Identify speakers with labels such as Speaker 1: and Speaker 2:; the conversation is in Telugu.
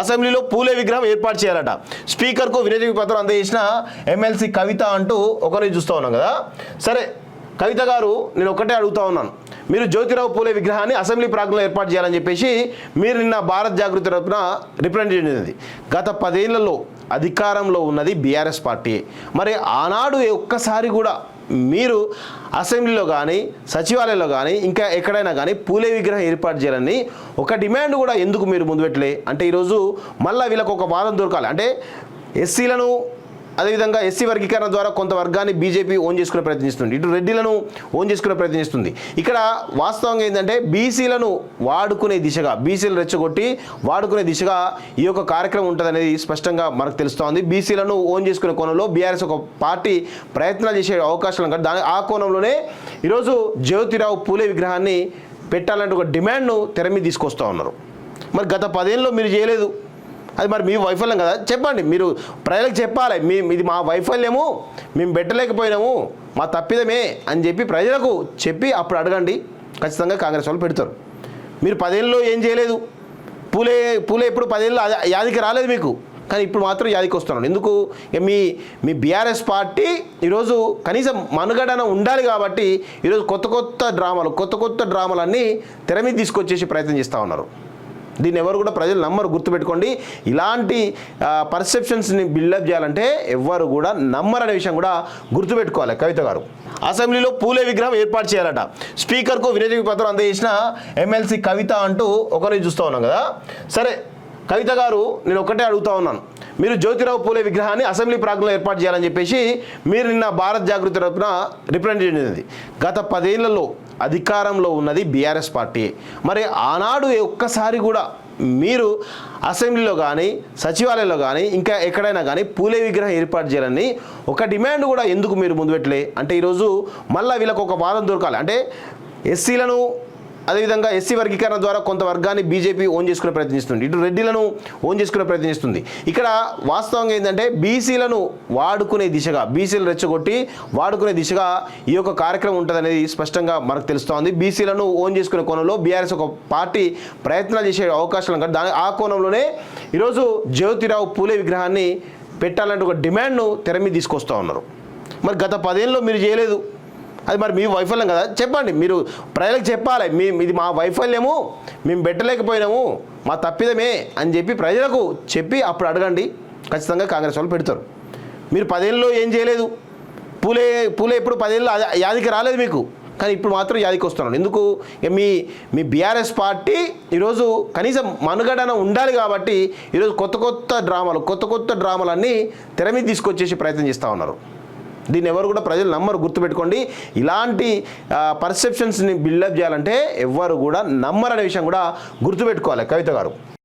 Speaker 1: అసెంబ్లీలో పూలే విగ్రహం ఏర్పాటు చేయాలట. స్పీకర్కు వినతి పత్రం అందజేసిన ఎమ్మెల్సీ కవిత అంటూ ఒకరిని చూస్తూ ఉన్నాం కదా. సరే కవిత గారు నేను ఒకటే అడుగుతా ఉన్నాను. మీరు జ్యోతిరావు పూలే విగ్రహాన్ని అసెంబ్లీ ప్రాంగణంలో ఏర్పాటు చేయాలని చెప్పేసి మీరు నిన్న భారత్ జాగృతి తరపున రిప్రజెంట్ చేసింది. గత పదేళ్ళలో అధికారంలో ఉన్నది బీఆర్ఎస్ పార్టీ. మరి ఆనాడు ఒక్కసారి కూడా మీరు అసెంబ్లీలో కానీ సచివాలయంలో కానీ ఇంకా ఎక్కడైనా కానీ పూలే విగ్రహం ఏర్పాటు చేయాలని ఒక డిమాండ్ కూడా ఎందుకు మీరు ముందు పెట్టలే అంటే ఈరోజు మళ్ళీ వీళ్ళకు ఒక వాదం దొరకాలి. అంటే ఎస్సీలను అదేవిధంగా ఎస్సీ వర్గీకరణ ద్వారా కొంత వర్గాన్ని బీజేపీ ఓన్ చేసుకునే ప్రయత్నిస్తుంది. ఇటు రెడ్డిలను ఓన్ చేసుకునే ప్రయత్నిస్తుంది. ఇక్కడ వాస్తవంగా ఏంటంటే బీసీలను వాడుకునే దిశగా బీసీలు రెచ్చగొట్టి వాడుకునే దిశగా ఈ యొక్క కార్యక్రమం ఉంటుందనేది స్పష్టంగా మనకు తెలుస్తోంది. బీసీలను ఓన్ చేసుకునే కోణంలో బీఆర్ఎస్ ఒక పార్టీ ప్రయత్నాలు చేసే అవకాశాలు కానీ దాని ఆ కోణంలోనే ఈరోజు జ్యోతిరావు పూలే విగ్రహాన్ని పెట్టాలంటే ఒక డిమాండ్ను తెర మీద తీసుకొస్తూ ఉన్నారు. మరి గత పదేళ్ళలో మీరు చేయలేదు. అది మరి మీ వైఫల్యం కదా. చెప్పండి మీరు ప్రజలకు చెప్పాలి మీ ఇది మా వైఫల్యము మేము పెట్టలేకపోయినాము మా తప్పిదమే అని చెప్పి ప్రజలకు చెప్పి అప్పుడు అడగండి. ఖచ్చితంగా కాంగ్రెస్ వాళ్ళు పెడతారు. మీరు పదేళ్ళలో ఏం చేయలేదు. పూలే పూలే ఎప్పుడు పదేళ్ళు యాదికి రాలేదు మీకు. కానీ ఇప్పుడు మాత్రం యాదికి వస్తున్నాడు. ఎందుకు? మీ మీ బీఆర్ఎస్ పార్టీ ఈరోజు కనీసం మనుగడన ఉండాలి కాబట్టి ఈరోజు కొత్త కొత్త డ్రామాలు కొత్త కొత్త డ్రామాలన్నీ తెర మీద తీసుకొచ్చేసి ప్రయత్నం చేస్తూ ఉన్నారు. దీన్ని ఎవరు కూడా ప్రజలు నమ్మరు గుర్తుపెట్టుకోండి. ఇలాంటి పర్సెప్షన్స్ని బిల్డప్ చేయాలంటే ఎవ్వరు కూడా నమ్మరనే విషయం కూడా గుర్తుపెట్టుకోవాలి కవిత గారు. అసెంబ్లీలో పూలే విగ్రహం ఏర్పాటు చేయాలట. స్పీకర్కు వినతి పత్రం అందజేసిన ఎమ్మెల్సీ కవిత అంటూ ఒకరిని చూస్తూ ఉన్నాం కదా. సరే కవిత గారు నేను ఒకటే అడుగుతా ఉన్నాను. మీరు జ్యోతిరావు పూలే విగ్రహాన్ని అసెంబ్లీ ప్రాంగణంలో ఏర్పాటు చేయాలని చెప్పేసి మీరు నిన్న భారత్ జాగృతి తరపున రిప్రజెంట్ చేసింది గత పదేళ్ళలో అధికారంలో ఉన్నది బీఆర్ఎస్ పార్టీ. మరి ఆనాడు ఒక్కసారి కూడా మీరు అసెంబ్లీలో కానీ సచివాలయంలో కానీ ఇంకా ఎక్కడైనా కానీ పూలే విగ్రహం ఏర్పాటు చేయాలని ఒక డిమాండ్ కూడా ఎందుకు మీరు ముందు పెట్టలే అంటే ఈరోజు మళ్ళీ వీళ్ళకు ఒక వాదం దొరకాలి. అంటే ఎస్సీలను అదేవిధంగా ఎస్సీ వర్గీకరణ ద్వారా కొంత వర్గాన్ని బీజేపీ ఓన్ చేసుకునే ప్రయత్నిస్తుంది. ఇటు రెడ్డిలను ఓన్ చేసుకునే ప్రయత్నిస్తుంది. ఇక్కడ వాస్తవంగా ఏంటంటే బీసీలను వాడుకునే దిశగా బీసీలు రెచ్చగొట్టి వాడుకునే దిశగా ఈ యొక్క కార్యక్రమం ఉంటుందనేది స్పష్టంగా మనకు తెలుస్తోంది. బీసీలను ఓన్ చేసుకునే కోణంలో బీఆర్ఎస్ ఒక పార్టీ ప్రయత్నాలు చేసే అవకాశాలు కానీ దాని ఆ కోణంలోనే ఈరోజు జ్యోతిరావు పూలే విగ్రహాన్ని పెట్టాలంటే ఒక డిమాండ్ను తెర మీద తీసుకొస్తూ ఉన్నారు. మరి గత పదేళ్ళలో మీరు చేయలేదు. అది మరి మీ వైఫల్యం కదా. చెప్పండి మీరు ప్రజలకు చెప్పాలి మీ ఇది మా వైఫల్యము మేము పెట్టలేకపోయినాము మా తప్పిదమే అని చెప్పి ప్రజలకు చెప్పి అప్పుడు అడగండి. ఖచ్చితంగా కాంగ్రెస్ వాళ్ళు పెడతారు. మీరు పదేళ్ళలో ఏం చేయలేదు. పూలే పూలే ఎప్పుడు పదేళ్ళు యాదికి రాలేదు మీకు. కానీ ఇప్పుడు మాత్రం యాదికి వస్తున్నాడు ఎందుకు? మీ మీ బీఆర్ఎస్ పార్టీ ఈరోజు కనీసం మనుగడన ఉండాలి కాబట్టి ఈరోజు కొత్త కొత్త డ్రామాలు కొత్త కొత్త డ్రామాలన్నీ తెర మీద తీసుకొచ్చేసి ప్రయత్నం చేస్తూ ఉన్నారు. దీన్ని ఎవరు కూడా ప్రజలు నమ్మరు గుర్తుపెట్టుకోండి. ఇలాంటి పర్సెప్షన్స్ని బిల్డప్ చేయాలంటే ఎవరు కూడా నమ్మరనే విషయం కూడా గుర్తుపెట్టుకోవాలి. కవిత గారు.